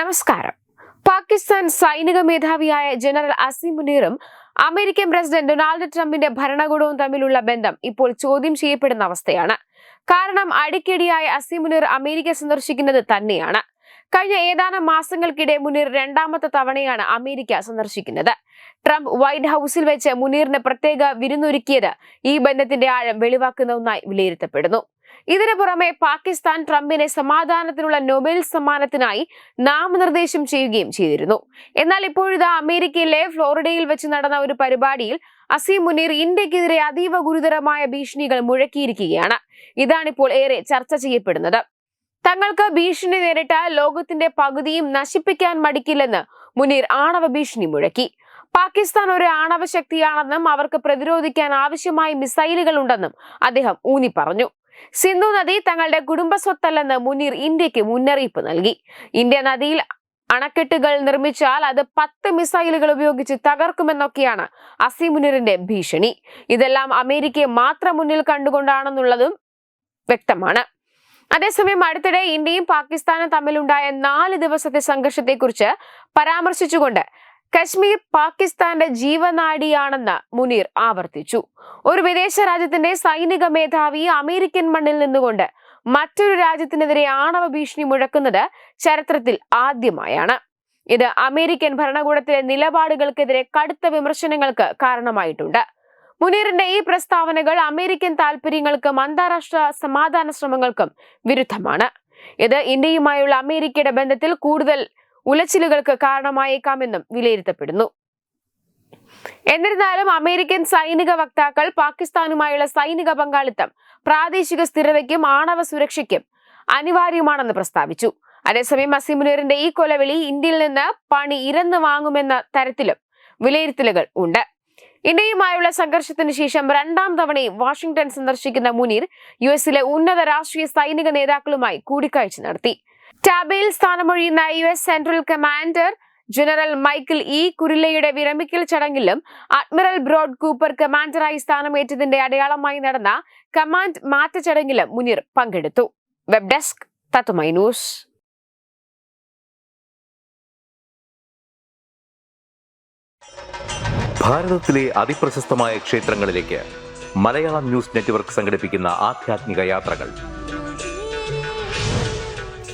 നമസ്കാരം. പാകിസ്ഥാൻ സൈനിക മേധാവിയായ ജനറൽ അസിം മുനീറും അമേരിക്കൻ പ്രസിഡന്റ് ഡൊണാൾഡ് ട്രംപിന്റെ ഭരണകൂടവും തമ്മിലുള്ള ബന്ധം ഇപ്പോൾ ചോദ്യം ചെയ്യപ്പെടുന്ന അവസ്ഥയാണ്. കാരണം അടിക്കടിയായി അസിം മുനീർ അമേരിക്ക സന്ദർശിക്കുന്നത് തന്നെയാണ്. കഴിഞ്ഞ ഏതാനും മാസങ്ങൾക്കിടെ മുനീർ രണ്ടാമത്തെ തവണയാണ് അമേരിക്ക സന്ദർശിക്കുന്നത്. ട്രംപ് വൈറ്റ് ഹൗസിൽ വെച്ച് മുനീറിന് പ്രത്യേക വിരുന്നൊരുക്കിയത് ഈ ബന്ധത്തിന്റെ ആഴം വെളിവാക്കുന്ന ഒന്നായി വിലയിരുത്തപ്പെടുന്നു. ഇതിനു പുറമെ പാകിസ്ഥാൻ ട്രംപിനെ സമാധാനത്തിനുള്ള നൊബേൽ സമ്മാനത്തിനായി നാമനിർദ്ദേശം ചെയ്യുകയും ചെയ്തിരുന്നു. എന്നാൽ ഇപ്പോഴിതാ അമേരിക്കയിലെ ഫ്ലോറിഡയിൽ വെച്ച് നടന്ന ഒരു പരിപാടിയിൽ അസീം മുനീർ ഇന്ത്യക്കെതിരെ അതീവ ഗുരുതരമായ ഭീഷണികൾ മുഴക്കിയിരിക്കുകയാണ്. ഇതാണിപ്പോൾ ഏറെ ചർച്ച ചെയ്യപ്പെടുന്നത്. തങ്ങൾക്ക് ഭീഷണി നേരിട്ട ലോകത്തിന്റെ പകുതിയും നശിപ്പിക്കാൻ മടിക്കില്ലെന്ന് മുനീർ ആണവ ഭീഷണി മുഴക്കി. പാകിസ്ഥാൻ ഒരു ആണവ ശക്തിയാണെന്നും അവർക്ക് പ്രതിരോധിക്കാൻ ആവശ്യമായ മിസൈലുകൾ ഉണ്ടെന്നും അദ്ദേഹം ഊന്നി പറഞ്ഞു സിന്ധു നദി തങ്ങളുടെ കുടുംബ സ്വത്തല്ലെന്ന് മുനീർ ഇന്ത്യയ്ക്ക് മുന്നറിയിപ്പ് നൽകി. ഇന്ത്യ നദിയിൽ അണക്കെട്ടുകൾ നിർമ്മിച്ചാൽ അത് പത്ത് മിസൈലുകൾ ഉപയോഗിച്ച് തകർക്കുമെന്നൊക്കെയാണ് അസീം മുനീറിന്റെ ഭീഷണി. ഇതെല്ലാം അമേരിക്കയെ മാത്രം മുന്നിൽ കണ്ടുകൊണ്ടാണെന്നുള്ളതും വ്യക്തമാണ്. അതേസമയം അടുത്തിടെ ഇന്ത്യയും പാകിസ്ഥാനും തമ്മിലുണ്ടായ നാല് ദിവസത്തെ സംഘർഷത്തെക്കുറിച്ച് പരാമർശിച്ചുകൊണ്ട് കശ്മീർ പാകിസ്ഥാന്റെ ജീവനാടിയാണെന്ന് മുനീർ ആവർത്തിച്ചു. ഒരു വിദേശ രാജ്യത്തിന്റെ സൈനിക മേധാവി അമേരിക്കൻ മണ്ണിൽ നിന്നുകൊണ്ട് മറ്റൊരു രാജ്യത്തിനെതിരെ ആണവ ഭീഷണി മുഴക്കുന്നത് ചരിത്രത്തിൽ ആദ്യമായാണ്. ഇത് അമേരിക്കൻ ഭരണകൂടത്തിലെ നിലപാടുകൾക്കെതിരെ കടുത്ത വിമർശനങ്ങൾക്ക് കാരണമായിട്ടുണ്ട്. മുനീറിന്റെ ഈ പ്രസ്താവനകൾ അമേരിക്കൻ താൽപര്യങ്ങൾക്കും അന്താരാഷ്ട്ര സമാധാന ശ്രമങ്ങൾക്കും വിരുദ്ധമാണ്. ഇത് ഇന്ത്യയുമായുള്ള അമേരിക്കയുടെ ബന്ധത്തിൽ കൂടുതൽ ഉലച്ചിലുകൾക്ക് കാരണമായേക്കാമെന്നും വിലയിരുത്തപ്പെടുന്നു. എന്നിരുന്നാലും അമേരിക്കൻ സൈനിക വക്താക്കൾ പാകിസ്ഥാനുമായുള്ള സൈനിക പങ്കാളിത്തം പ്രാദേശിക സ്ഥിരതയ്ക്കും ആണവ സുരക്ഷയ്ക്കും അനിവാര്യമാണെന്ന് പ്രസ്താവിച്ചു. അതേസമയം അസിമുനീറിന്റെ ഈ കൊലവിളി ഇന്ത്യയിൽ നിന്ന് പണി ഇരന്ന് വാങ്ങുമെന്ന തരത്തിലും വിലയിരുത്തലുകൾ ഉണ്ട്. ഇന്ത്യയുമായുള്ള സംഘർഷത്തിന് ശേഷം രണ്ടാം തവണയും വാഷിംഗ്ടൺ സന്ദർശിക്കുന്ന മുനീർ യു എസിലെ ഉന്നത രാഷ്ട്രീയ സൈനിക നേതാക്കളുമായി കൂടിക്കാഴ്ച നടത്തി. ടാബയിൽ സ്ഥാനമൊഴിയുന്ന U S central commander general Michael E കുരില്ലയുടെ വിരമിക്കൽ ചടങ്ങിലും അഡ്മിറൽ ബ്രോഡ് കൂപ്പർ കമാൻഡറായി സ്ഥാനമേറ്റതിന്റെ അടയാളമായി നടന്ന കമാൻഡ് മാറ്റ ചടങ്ങിലും മുനീർ പങ്കെടുത്തു. വെബ് ഡെസ്ക് തത്തുമൈ ന്യൂസ്. ഭാരതത്തിലെ അതിപ്രശസ്തമായ ക്ഷേത്രങ്ങളിലേക്ക് മലയാളം ന്യൂസ് നെറ്റ്വർക്ക് യാത്രകൾ.